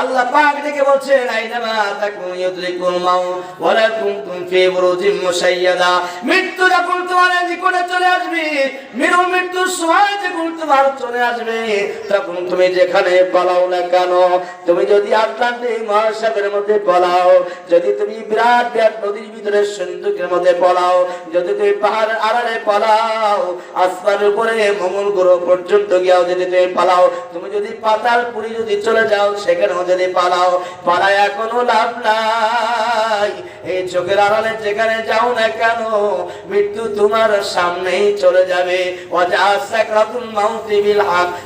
আল্লাহ পাক ডেকে বলছেন আইনামা তাকুম ইউদরিকুল মাউত ওয়ালা কুনতুম ফি বুরুজিন মুশাইয়াদা। মৃত্যু তখন তুমি যেখানে পালাও না কেন, তুমি যদি আটলান্টিক মহাসাগরের মধ্যে পলাও, যদি তুমি বিরাট বিরাট নদীর ভিতরে সিন্ধুকের মধ্যে পলাও, যদি তুমি পাহাড় আড়ালে পলাও উপরে মঙ্গল গ্রহ পর্যন্ত গিয়াও যদি তুমি পালাও, তুমি যদি পাতাল পুরি যদি চলে যাও, সেখানেও যদি পালাও, পালায় এখনও লাভ নাই। এই চোখের আড়ালে যেখানে যাও না কেন, মৃত্যু তোমার সামনেই চলে যাবে।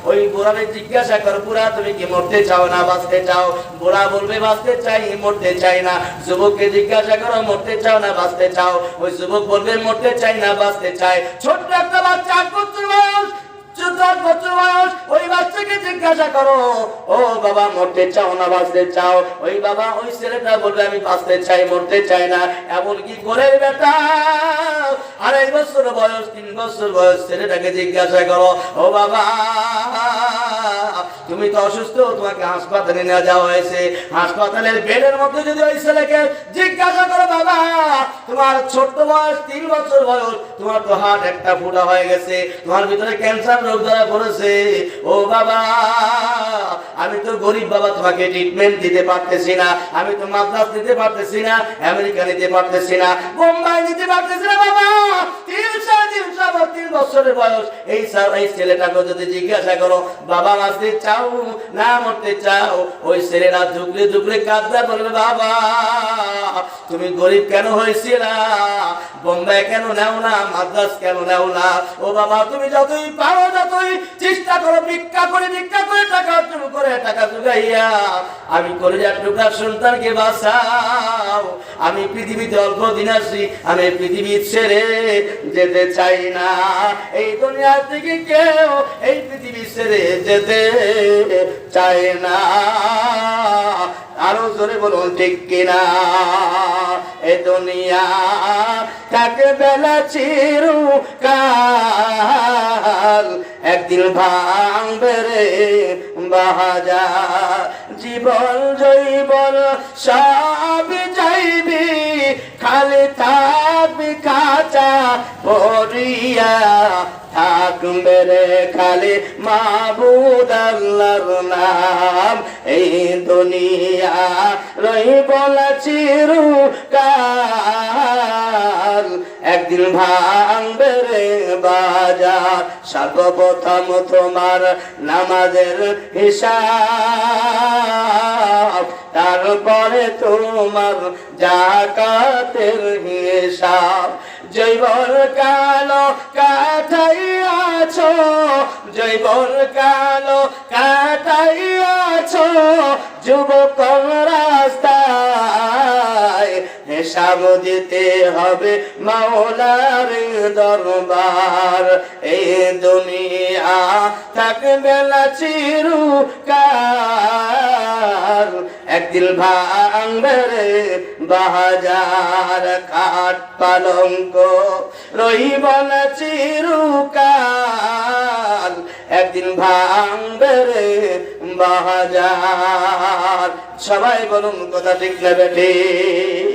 ওই বুড়ারে জিজ্ঞাসা কর, বুড়া, তুমি কি মরতে চাও না, বাঁচতে চাও? বুড়া বলবে, বাঁচতে চাই, মরতে চাই না। যুবককে জিজ্ঞাসা করো, মরতে চাও না, বাঁচতে চাও? ওই যুবক বলবে, মরতে চাই না, বাঁচতে চাই। ছোট্ট একটা বাচ্চা বয়স চোদ্দ বছর বয়স। ওই বাচ্চাকে জিজ্ঞাসা করো, ও বাবা, মরতে চাও না, বাঁচতে চাও? ওই বাবা, ওই ছেলেটা বলবে, আমি বাঁচতে চাই, মরতে চাই না। এমন কি করে বেটা আড়াই বছর বয়স, তিন বছর বয়স, ছেলেটাকে জিজ্ঞাসা করো, ও বাবা, তুমি তো অসুস্থ, তোমাকে হাসপাতালে নিয়ে যাওয়া হয়েছে। হাসপাতালের বেডের মধ্যে যদি ওই ছেলেকে জিজ্ঞাসা করো তোমার ছোট্ট বয়স, তিন বছর বয়স, তোমার তো হার্ট একটা ফুটা হয়ে গেছে, তোমার ভিতরে ক্যান্সার রোগ ধরা পড়েছে। ও বাবা, আমি তো গরিব বাবা, তোমাকে ট্রিটমেন্ট দিতে পারতেছি না, আমি তো মাদ্রাস দিতে পারতেছি না, আমেরিকা নিতে পারতেছি না, বোম্বাই নিতে পারতেছি না বাবা। তিন সাড়ে তিন বছরের বয়স। এই সা- এই ছেলেটাকে যদি জিজ্ঞাসা করো, বাবা বাঁচতে চাও না মরতে চাও? ওই ছেলেটা ঝুঁকলে ঝুঁকলে কাঁদতে বলবে, বাবা তুমি গরিব কেন হয়েছিল? বোম্বাই কেন নেও না? মাদ্রাস কেন নেও না? ও বাবা, তুমি যতই পারো, যতই চেষ্টা করো, ভিক্ষা করে ভিক্ষা করে টাকা করে, টাকা জোগাইয়া আমি কলেজার টুকরা সন্তানকে বাঁচাও। আমি পৃথিবীতে অল্প দিন আসি আমি পৃথিবী ছেড়ে যেতে চাই না। এই দুনিয়া থেকে কেউ এই পৃথিবী ছেড়ে যেতে চায় না। আরও জোরে বলুন, ঠিক কিনা? এ দুনিয়া থাকে বেলা চিরু একদিন ভাঙ রে বাহাজা। জীবন জৈবন সব যাইবি খালি থাকবি পড়িয়া থাকবে রে খালি মাবুদ আল্লাহর নাম। এই দুনিয়া রহিব না চিরু কাল একদিন ভাঙবে রে বাজার। সর্বপ্রথম তোমার নামাজের হিসাব। তারপরে তোমার জাকাতের হিসাব। জৈবর কালো কাটাইয়াছ, জৈবর কালো কাটাইয়াছ যুবক রাস্তায় হিসাব দিতে হবে মাওলার দরবার। এই দুনিয়া থাকবে না চিরু কাল একদিন ভাঙবে বাহাজার কাঠ পালঙ্ক, রহিব না চিরুকাল। একদিন ভাঙবে বাহাজার, সবাই বলুন কথা ঠিক নেবে বেঠে।